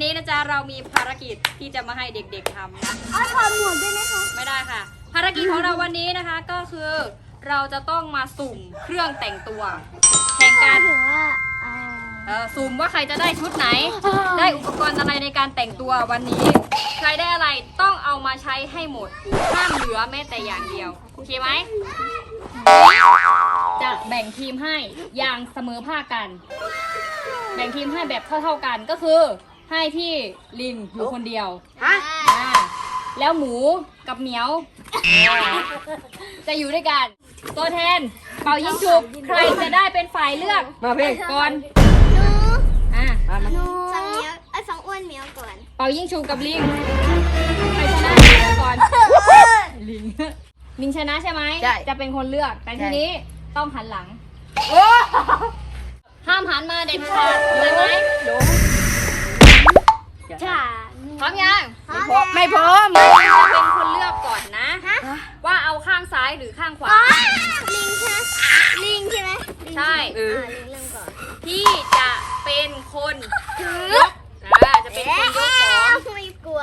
วันนี้นะจ๊ะเรามีภารกิจที่จะมาให้เด็กๆทำนะอ้าวถอดหมวกได้ไหมคะ ไม่ได้ค่ะ ภารกิจของเราวันนี้นะคะก็คือเราจะต้องมาสุ่มเครื่องแต่งตัวแข่งกัน ถือว่าเอาเออสุ่มว่าใครจะได้ชุดไหน ได้อุปกรณ์อะไรในการแต่งตัววันนี้ ใครได้อะไรต้องเอามาใช้ให้หมด ห้ามเหลือแม้แต่อย่างเดียว โอเคไหม จะแบ่งทีมให้อย่างเสมอภาคกัน แบ่งทีมให้แบบเท่าๆกันก็คือ ให้พี่ลิงอยู่คนเดียวฮะอ่าแล้วหมูกับเหมียว จะอยู่ด้วยกัน ตัวแทนเป่ายิงฉุบใครจะได้เป็นฝ่ายเลือกมาเพ่งก่อนหนูอะมามาหนูสองเหมียวไอ้ยสองอ้วนเหมียวก่อนเป่ายิงฉุบกับลิงใครชนะก่อนลิงลิงชนะใช่ไหมใช่ จะเป็นคนเลือกแต่ทีนี้ต้องหันหลังโอ้ห้ามหันมาเด็ดขาดเลยไหมจ้ ยังไม่พร้อมจะเป็นคนเลือกก่อนนะ ว่าเอาข้างซ้ายหรือข้างขวา ลิงใช่ไหมลิงใช่ไหมลิงใช่เอออ่าลิงเริ่มก่อนที่จะเป็นคนยกอ่าจะเป็นคนยกของไม่กลัว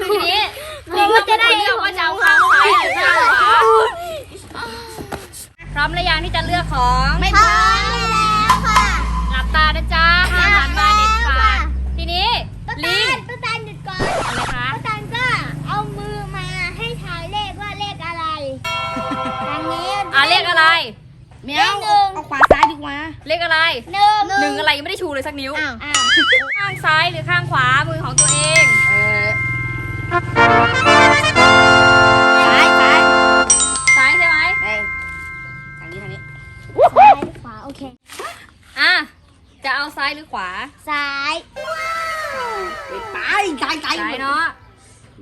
ทีนี้ลิงก็จะได้เลือกว่าจะเอาข้างซ้ายหรือข้างขวาพร้อมหรือยังที่จะเลือกของ เลขอะไรเมียวเอาขวาซ้ายดีกว่าเลขอะไรหนึ่งหนึ่งอะไรยังไม่ได้ชูเลยสักนิ้ว อ้าวอ้าวข้างซ้ายหรือข้างขวามือของตัวเองเออซ้ายซ้ายซ้ายใช่ไหมเออทางนี้ทางนี้ซ้ายหรือขวาโอเค อะจะเอาซ้ายหรือขวาซ้ายไปซ้ายซ้ายซ้ายเนาะ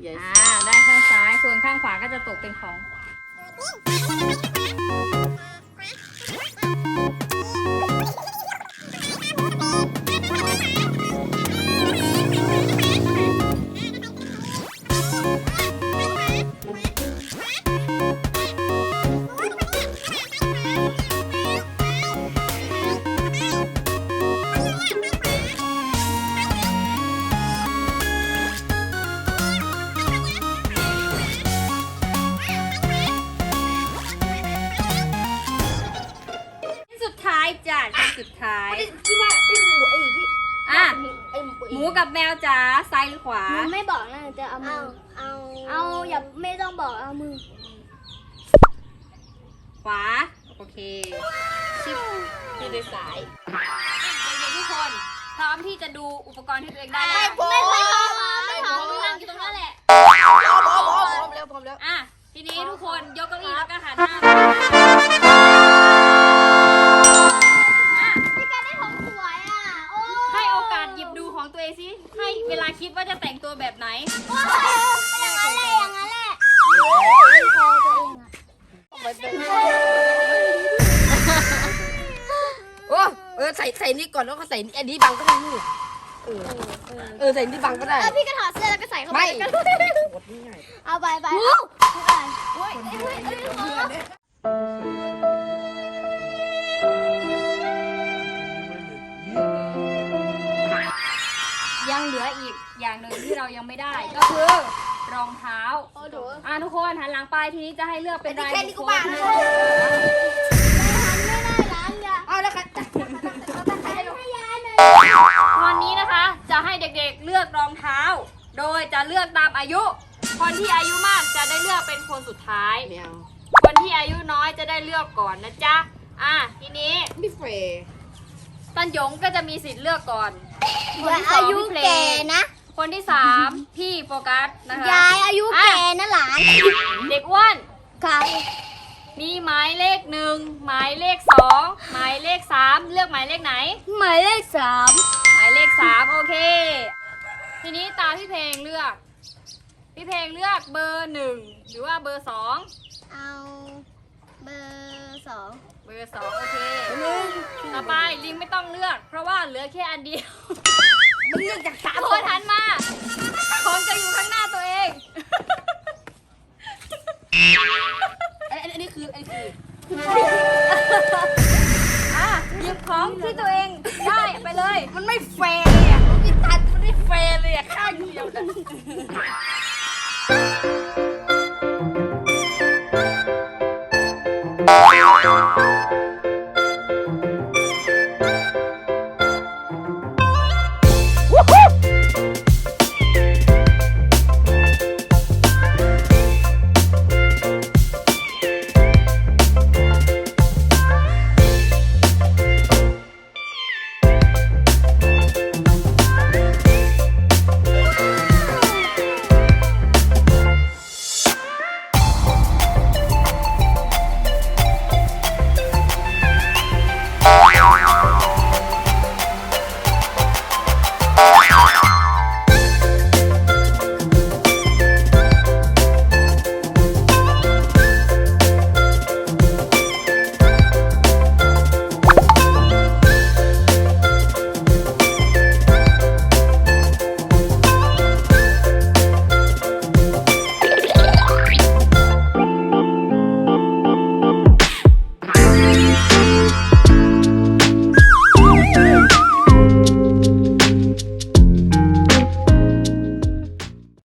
Yes อ่าได้ข้างซ้ายส่วนข้างขวาก็จะตกเป็นของชิ้น Thank you. จ้ะชิ้นสุดท้ายอะหมูกับแมวจ๋าซ้ายหรือขวา หนูไม่บอกนะหนูจะเอามือเอาเอาอย่าไม่ต้องบอกเอามือขวา โอเค ชิปที่ด้วยสายเด็กๆทุกคน พร้อมที่จะดูอุปกรณ์ที่ตัวเองได้แล้วไม่พร้อมไม่พร้อมนั่งอยู่ตรงนั้นแหละ พร้อมพร้อมพร้อมแล้วพร้อมแล้ว อะ ทีนี้ทุกคนยกเก้าอี้ ส่ใส่นี่ก่อนแล้วก็ใส่อันนี้บังก็ได้นี่เออเออใส่นี่บังก็ได้เออพี่ก็ถอดเสื้อแล้วก็ใส่เข้าไปไม่กันกดนี่ไงเอาไปไปเอาไปโอ้ยเอ้ยเอ้ยเอ้ยยังเหลืออีกอย่างหนึ่งที่เรายังไม่ได้ก็คือรองเท้าโอ้โหอะทุกคนหันหลังไปทีนี้จะให้เลือกเป็นรายแค่บุนี้คก็คบ้าลแล้วไม่ได้ล้างอย่าเอาแล้วกัน วันนี้นะคะจะให้เด็กๆเลือกรองเท้า โดยจะเลือกตามอายุ คนที่อายุมากจะได้เลือกเป็นคนสุดท้ายเมียวคนที่อายุน้อยจะได้เลือกก่อนนะจ๊ะ อะทีนี้ไม่เฟรตันหยงก็จะมีสิทธิ์เลือกก่อนอย่าอายุแก่นะคนที่สามพี่โฟกัสนะคะยายอายุแก่นะหลานเด็กอ้วนค่ะ มีหมายเลขหนึ่งหมายเลขสองหมายเลขสามเลือกหมายเลขไหน หมายเลขสามหมายเลขสามโอเค ทีนี้ตามพี่เพลงเลือก พี่เพลงเลือกเบอร์หนึ่งหรือว่าเบอร์สองเอาเบอร์สองเบอร์สองโอเคต่อไปลิงไม่ต้องเลือก เพราะว่าเหลือแค่อันเดียวมันเรื่องจากสามโคทันมาของจะอยู่ข้าง ของที่ตัวเองได้ไปเลย มันไม่แฟร์เลยอะอีตัดมันไม่แฟร์เลยอ่ข้าเดียวนะ